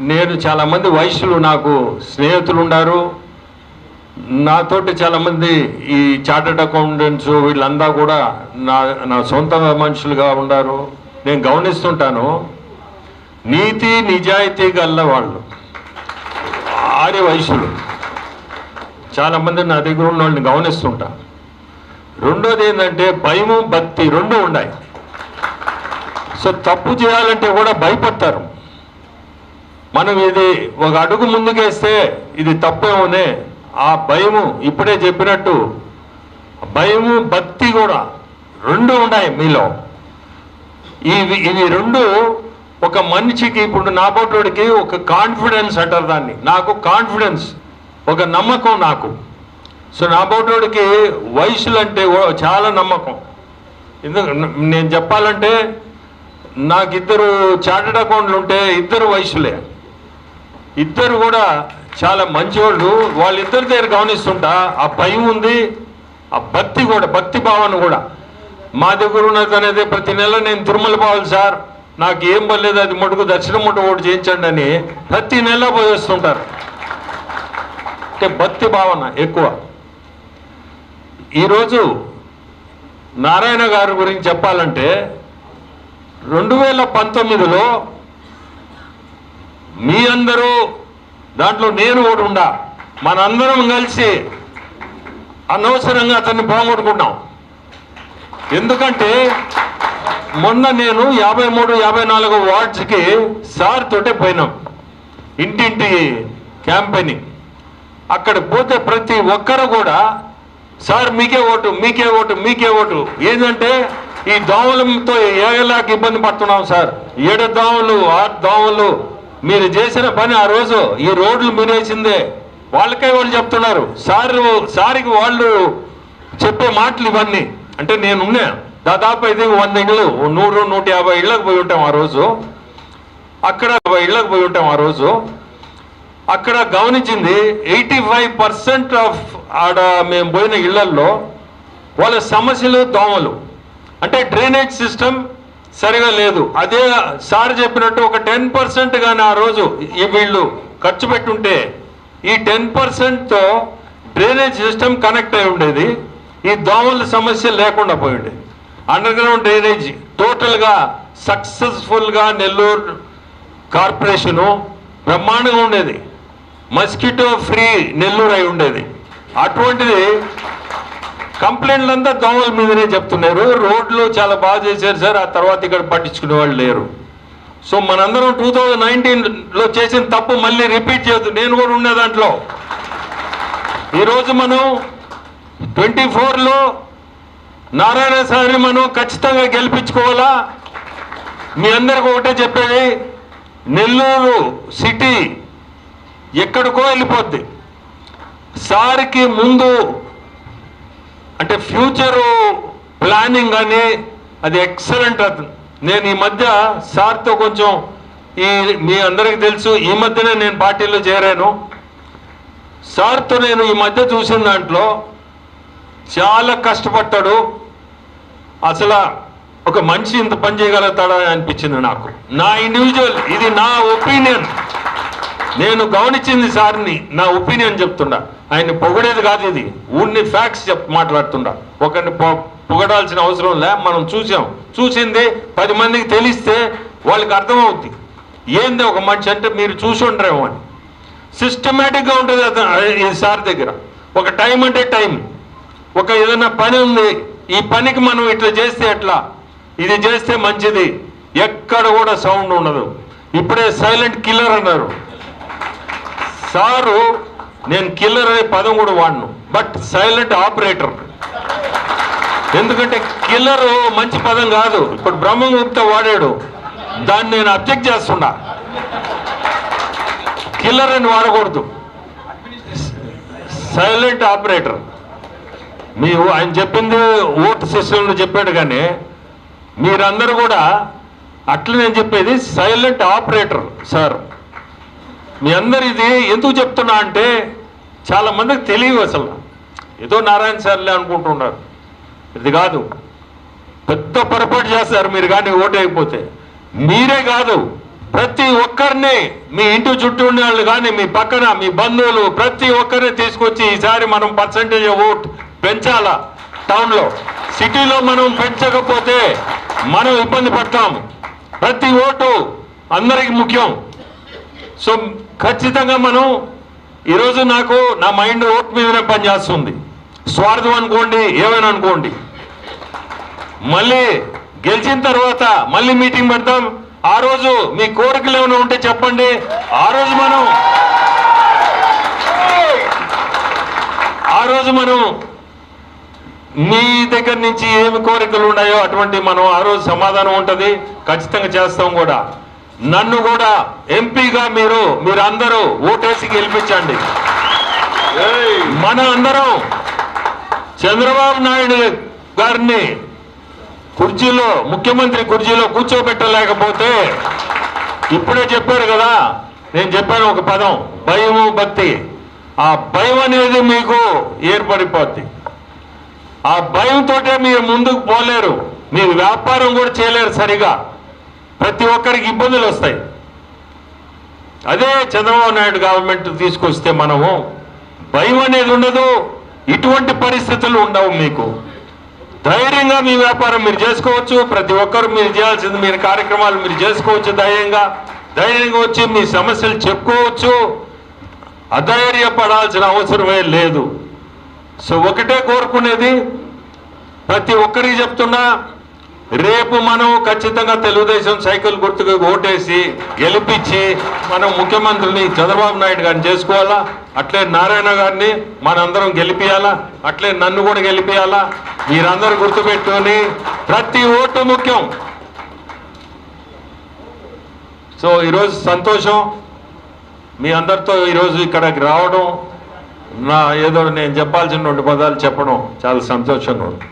నేను చాలామంది వయసులు నాకు స్నేహితులు ఉన్నారు నాతోటి చాలామంది ఈ చార్టెడ్ అకౌంటెంట్స్ వీళ్ళందా కూడా నా నా సొంత మనుషులుగా ఉన్నారు నేను గమనిస్తుంటాను నీతి నిజాయితీ గల్ల వాళ్ళు ఆరి వయసులు చాలామంది నా దగ్గర ఉన్న వాళ్ళని గమనిస్తుంటా. రెండోది ఏంటంటే భయము భక్తి రెండు ఉన్నాయి. సో తప్పు చేయాలంటే కూడా భయపడతారు. మనం ఇది ఒక అడుగు ముందుకేస్తే ఇది తప్పేమోనే. ఆ భయము ఇప్పుడే చెప్పినట్టు భయము భక్తి కూడా రెండు ఉన్నాయి మీలో. ఇవి ఇవి రెండు ఒక మనిషికి ఇప్పుడు నా బోటోడికి ఒక కాన్ఫిడెన్స్ అంటారు దాన్ని. నాకు కాన్ఫిడెన్స్ ఒక నమ్మకం నాకు. సో నా బోటోడికి వయసులు అంటే ఓ- చాలా నమ్మకం. ఎందుకు నేను చెప్పాలంటే నాకు ఇద్దరు చార్టెడ్ అకౌంట్లు ఉంటే ఇద్దరు వయసులే. ఇద్దరు కూడా చాలా మంచివాళ్ళు వాళ్ళిద్దరి దగ్గర గమనిస్తుంటా ఆ భయం ఉంది ఆ భక్తి కూడా భక్తి భావన కూడా. మా దగ్గర ఉన్నది అనేది ప్రతి నెల నేను తిరుమల పోవాలి సార్. నాకు ఏం పర్లేదు అది మటుకు దర్శనం ముట్ట ఒకటి చేయించండి అని ప్రతి నెల పోయేస్తుంటారు అంటే భక్తి భావన ఎక్కువ. ఈరోజు నారాయణ గారి గురించి చెప్పాలంటే రెండు వేల పంతొమ్మిదిలో మీ అందరూ దాంట్లో నేను కూడా ఉండా మనందరం కలిసి అనవసరంగా అతన్ని పోగొట్టుకున్నాం ఎందుకంటే మొన్న నేను యాభై మూడు యాభై నాలుగు వార్డ్స్కి సార్ తోటే పోయినాం. ఇంటింటి క్యాంపెయినింగ్ అక్కడ పోతే ప్రతి ఒక్కరు కూడా సార్ మీకే ఓటు మీకే ఓటు మీకే ఓటు. ఏంటంటే ఈ దోమలతో ఏగలాకి ఇబ్బంది పడుతున్నాం సార్. ఏడు దోమలు ఆరు దోమలు మీరు చేసిన పని ఆ రోజు ఈ రోడ్లు మీరేసిందే వాళ్ళకే వాళ్ళు చెప్తున్నారు. సార్ సారికి వాళ్ళు చెప్పే మాటలు ఇవన్నీ. అంటే నేను ఉన్నా దాదాపు అయితే వంద ఇళ్ళు నూరు నూట యాభై ఇళ్ళకు పోయి ఉంటాం ఆ రోజు. అక్కడ యాభై ఇళ్ళకు పోయి ఉంటాం ఆ రోజు. అక్కడ గమనించింది ఎయిటీ ఫైవ్ పర్సెంట్ ఆఫ్ ఆడ మేము పోయిన ఇళ్ళల్లో వాళ్ళ సమస్యలు దోమలు. అంటే డ్రైనేజ్ సిస్టమ్ సరిగా లేదు. అదే సార్ చెప్పినట్టు ఒక టెన్ పర్సెంట్ కానీ ఆ రోజు ఈ వీళ్ళు ఖర్చు పెట్టుంటే ఈ టెన్ పర్సెంట్తో డ్రైనేజ్ సిస్టమ్ కనెక్ట్ అయి ఉండేది. ఈ దోమల సమస్య లేకుండా పోయి ఉండేది. అండర్ గ్రౌండ్ డ్రైనేజ్ టోటల్గా సక్సెస్ఫుల్గా నెల్లూరు కార్పొరేషను బ్రహ్మాండంగా ఉండేది. మస్కిటో ఫ్రీ నెల్లూరు అయి ఉండేది. అటువంటిది కంప్లైంట్లు అంతా దోమల మీదనే చెప్తున్నారు. రోడ్లు చాలా బాగా చేశారు సార్. ఆ తర్వాత ఇక్కడ పట్టించుకునే వాళ్ళు లేరు. సో మనందరం టూ థౌజండ్ నైన్టీన్లో చేసిన తప్పు మళ్ళీ రిపీట్ చేయొద్దు. నేను కూడా ఉండే దాంట్లో. ఈరోజు మనం ట్వంటీ ఫోర్లో నారాయణ సార్ని మనం ఖచ్చితంగా గెలిపించుకోవాలా? మీ అందరికి ఒకటే చెప్పేది నెల్లూరు సిటీ ఎక్కడికో వెళ్ళిపోద్ది. సార్కి ముందు ఫ్యూచరు ప్లానింగ్ అని అది ఎక్సలెంట్ అవుతుంది నేను ఈ మధ్య సార్తో కొంచెం ఈ మీ అందరికీ తెలుసు ఈ మధ్యనే నేను పార్టీలో చేరాను. సార్తో నేను ఈ మధ్య చూసిన దాంట్లో చాలా కష్టపడ్డాడు. అసలు ఒక మనిషి ఇంత పని చేయగలుగుతాడా అనిపించింది నాకు. నా ఇండివిజువల్ ఇది నా ఒపీనియన్ నేను గమనించింది సార్ని నా ఒపీనియన్ చెప్తుండా. ఆయన పొగడేది కాదు ఇది. ఊరిని ఫ్యాక్ట్స్ చెప్ మాట్లాడుతుండా. ఒకరిని పొగడాల్సిన అవసరం లే మనం చూసాం. చూసింది పది మందికి తెలిస్తే వాళ్ళకి అర్థమవుద్ది. ఏంది ఒక మనిషి అంటే మీరు చూసి ఉండరేమో అని సిస్టమేటిక్గా ఉంటుంది అతను ఈ సార్ దగ్గర. ఒక టైం అంటే టైం. ఒక ఏదైనా పని ఉంది ఈ పనికి మనం ఇట్లా చేస్తే ఎట్లా? ఇది చేస్తే మంచిది. ఎక్కడ కూడా సౌండ్ ఉండదు. ఇప్పుడే సైలెంట్ కిల్లర్ అన్నారు. సారు నేను కిల్లర్ అనే పదం కూడా వాడను బట్ సైలెంట్ ఆపరేటర్. ఎందుకంటే కిల్లర్ మంచి పదం కాదు ఇప్పుడు బ్రహ్మగుప్త వాడాడు దాన్ని నేను అబ్జెక్ట్ చేస్తున్నా. కిల్లర్ అని వాడకూడదు. Silent operator. మీ ఆయన చెప్పింది ఓట్ సిస్టంలో చెప్పాడు కానీ మీరందరూ కూడా అట్లా నేను చెప్పేది సైలెంట్ ఆపరేటర్ సార్. మీ అందరు ఇది ఎందుకు చెప్తున్నా అంటే చాలామందికి తెలియదు అసలు. ఏదో నారాయణ సార్లే అనుకుంటున్నారు. ఇది కాదు. పెద్ద పొరపాటు చేస్తారు మీరు కానీ ఓటైపోతే అయిపోతే మీరే కాదు. ప్రతి ఒక్కరిని మీ ఇంటి చుట్టూ ఉండే వాళ్ళు కానీ మీ పక్కన మీ బంధువులు ప్రతి ఒక్కరిని తీసుకొచ్చి ఈసారి మనం పర్సంటేజ్ ఓట్ పెంచాలా? టౌన్లో. సిటీలో మనం పెంచకపోతే మనం ఇబ్బంది పడతాం. ప్రతి ఓటు అందరికి ముఖ్యం. సో ఖచ్చితంగా మనం ఈరోజు నాకు నా మైండ్ ఓట్ మీదనే పనిచేస్తుంది. స్వార్థం అనుకోండి ఏమైనా అనుకోండి. మళ్ళీ గెలిచిన తర్వాత మళ్ళీ మీటింగ్ పెడతాం. ఆ రోజు మీ కోరికలు ఏమైనా ఉంటే చెప్పండి. ఆ రోజు మనం ఆ రోజు మనం మీ దగ్గర నుంచి ఏమి కోరికలు ఉన్నాయో అటువంటి మనం ఆ రోజు సమాధానం ఉంటుంది. ఖచ్చితంగా చేస్తాం కూడా. నన్ను కూడా ఎంపీగా మీరు మీరు అందరూ ఓటేసి గెలిపించండి. మన అందరం చంద్రబాబు నాయుడు గారిని కుర్చీలో ముఖ్యమంత్రి కుర్చీలో కూర్చోబెట్టలేకపోతే ఇప్పుడే చెప్పారు కదా నేను చెప్పాను ఒక పదం భయము భక్తి. ఆ భయం అనేది మీకు ఏర్పడిపోద్ది. ఆ భయంతోటే మీరు ముందుకు పోలేరు. మీ వ్యాపారం కూడా చేయలేరు సరిగా. ప్రతి ఒక్కరికి ఇబ్బందులు వస్తాయి. అదే చంద్రబాబు నాయుడు గవర్నమెంట్ తీసుకొస్తే మనము భయం అనేది ఉండదు ఇటువంటి పరిస్థితులు ఉండవు మీకు. ధైర్యంగా మీ వ్యాపారం మీరు చేసుకోవచ్చు ప్రతి ఒక్కరు మీరు చేయాల్సింది మీరు కార్యక్రమాలు మీరు చేసుకోవచ్చు ధైర్యంగా. ధైర్యంగా వచ్చి మీ సమస్యలు చెప్పుకోవచ్చు. అధైర్యపడాల్సిన అవసరమే లేదు. సో ఒకటే కోరుకునేది ప్రతి ఒక్కరికి చెప్తున్నా రేపు మనం ఖచ్చితంగా తెలుగుదేశం సైకిల్ గుర్తుకు ఓటేసి గెలిపించి మనం ముఖ్యమంత్రిని చంద్రబాబు నాయుడు గారిని చేసుకోవాలా? అట్లే నారాయణ గారిని మనందరం గెలిపియాలా? అట్లే నన్ను కూడా గెలిపియాలా? మీరందరూ గుర్తుపెట్టుకొని ప్రతి ఓటు ముఖ్యం. సో ఈరోజు సంతోషం. మీ అందరితో ఈరోజు ఇక్కడికి రావడం నా ఏదో నేను చెప్పాల్సిన రెండు పదాలు చెప్పడం చాలా సంతోషంగా ఉంది.